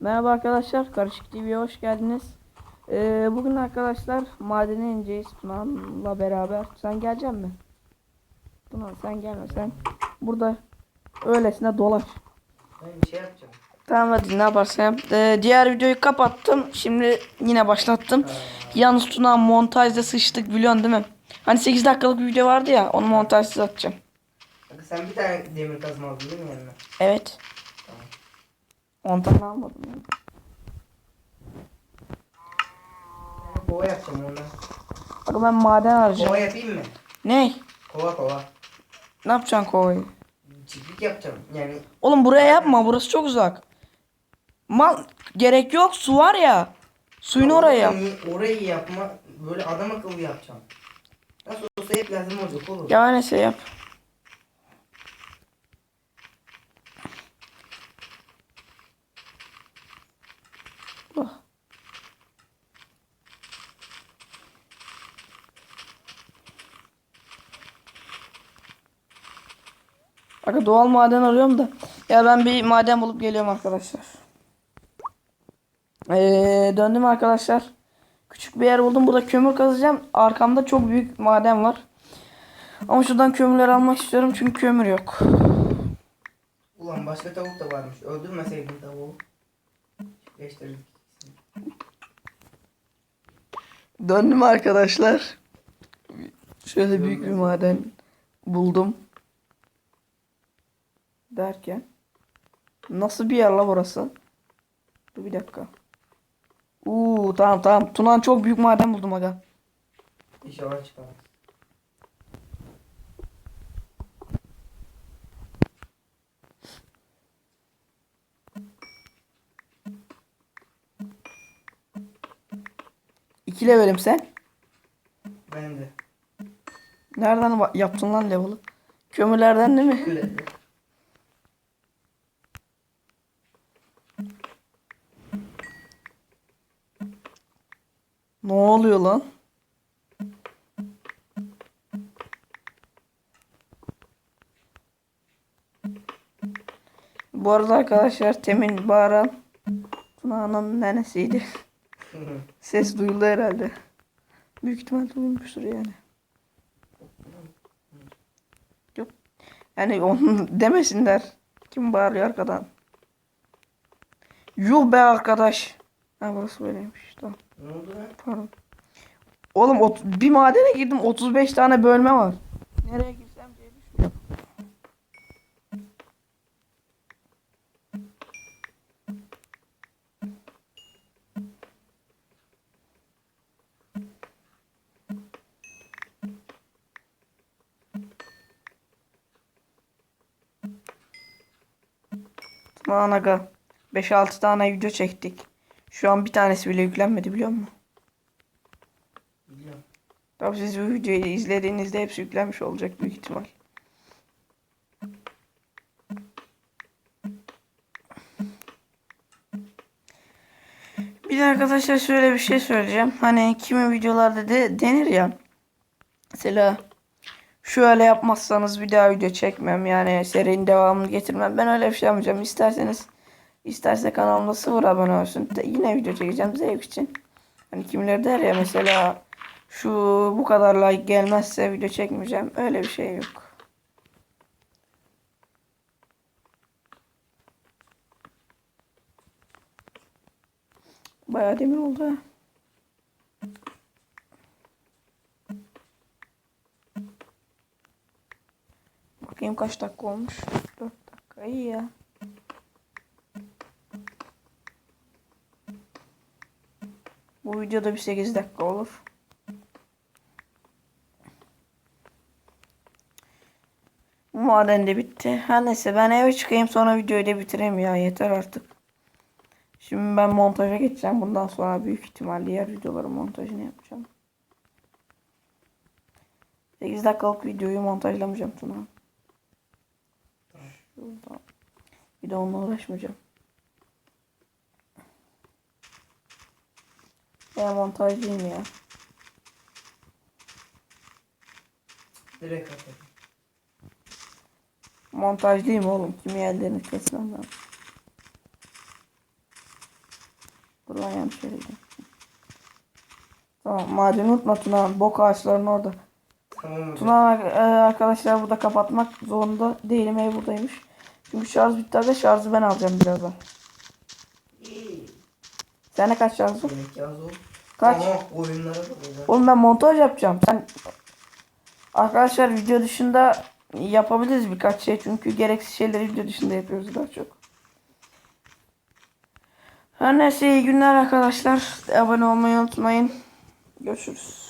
Merhaba arkadaşlar, Karışık TV'ye hoş geldiniz. Ee, bugün arkadaşlar madene ineceğiz Tuna'la beraber. Sen gelecek mi? Tuna sen gelme sen. Burada öylesine dolaş. Ben bir şey yapacağım. Tamam hadi ne yaparsan yap. Ee, diğer videoyu kapattım. Şimdi yine başlattım. Yalnız Tuna montajda sıçtık biliyorsun değil mi? Hani 8 dakikalık bir video vardı ya onu montajsız atacağım. Sen bir tane demir kazma aldın değil mi yanına? Evet. 10 tane almadım. ya. Kova yapacağım ondan. Bak ben maden arayacağım. Kova yapayım mı? Ne? Kova kova. Ne yapacaksın kovayı? Çiftlik yapacağım. Yani Oğlum buraya yapma burası çok uzak. Mal gerek yok su var ya. Suyunu oraya yap. Orayı yapma. Böyle adam akıllı yapacağım. Nasıl olsa hep lazım olacak oğlum. Ya neyse yap. Aga doğal maden arıyorum da. Ya ben bir maden bulup geliyorum arkadaşlar. Ee, döndüm arkadaşlar. Küçük bir yer buldum. Burada kömür kazacağım. Arkamda çok büyük maden var. Ama şuradan kömürler almak istiyorum çünkü kömür yok. Ulan başka tavuk da varmış. Öldürmeseydin tavuğu. Çiftleştirdik. Döndüm arkadaşlar. Şöyle büyük bir maden buldum. Derken. Nasıl bir yer la burası? Dur bir dakika. Uuu tamam tamam. Tunan çok büyük maden buldum aga. İnşallah çıkar. İki levelim sen. Ben de. Nereden yaptın lan level'ı? Kömürlerden değil mi? Öyle. Ne oluyor lan? Bu arada arkadaşlar temin bağıran Tuna'nın nenesiydi. Ses duyuldu herhalde. Büyük ihtimal duyulmuştur yani. Yok. Yani onu demesinler. Kim bağırıyor arkadan? Yuh be arkadaş. Ha burası böyleymiş. Tamam. ne oldu lan? Pardon. Oğlum ot- bir madene girdim 35 tane bölme var. Nereye girsem diye düşünüyorum. Lan aga 5-6 tane video çektik. Şu an bir tanesi bile yüklenmedi biliyor musun? Biliyorum. Tabii siz bu videoyu izlediğinizde hepsi yüklenmiş olacak büyük ihtimal. Bir de arkadaşlar şöyle bir şey söyleyeceğim. Hani kimi videolarda de denir ya. Mesela şöyle yapmazsanız bir daha video çekmem. Yani serinin devamını getirmem. Ben öyle bir şey yapmayacağım. İsterseniz isterse kanalımda sıfır abone olsun. Yine video çekeceğim zevk için. Hani kimileri der ya mesela şu bu kadar like gelmezse video çekmeyeceğim. Öyle bir şey yok. Bayağı demir oldu ha. Bakayım kaç dakika olmuş. 4 dakika iyi ya. Bu videoda bir 8 dakika olur. Maden de bitti. Her neyse ben eve çıkayım sonra videoyu da bitireyim ya yeter artık. Şimdi ben montaja geçeceğim. Bundan sonra büyük ihtimal diğer videoların montajını yapacağım. 8 dakikalık videoyu montajlamayacağım Tuna. Şurada. Bir de onunla uğraşmayacağım. Ben montajlıyım ya. Direkt atarım. Montajlıyım oğlum. Kimi ellerini kesmem lazım. Dur lan yanlış yere gidiyorum. Tamam madeni unutma Tuna. Bok ağaçlarının orada. Tamam. Tuna e, arkadaşlar burada kapatmak zorunda değilim. Ev buradaymış. Çünkü şarj bitti de şarjı ben alacağım birazdan. Ne kaç şarjı? Yemek yaz ol. Kaç? Oyunlara hocam. Oğlum ben montaj yapacağım. Sen Arkadaşlar video dışında yapabiliriz birkaç şey çünkü gereksiz şeyleri video dışında yapıyoruz daha çok. Her neyse iyi günler arkadaşlar. Abone olmayı unutmayın. Görüşürüz.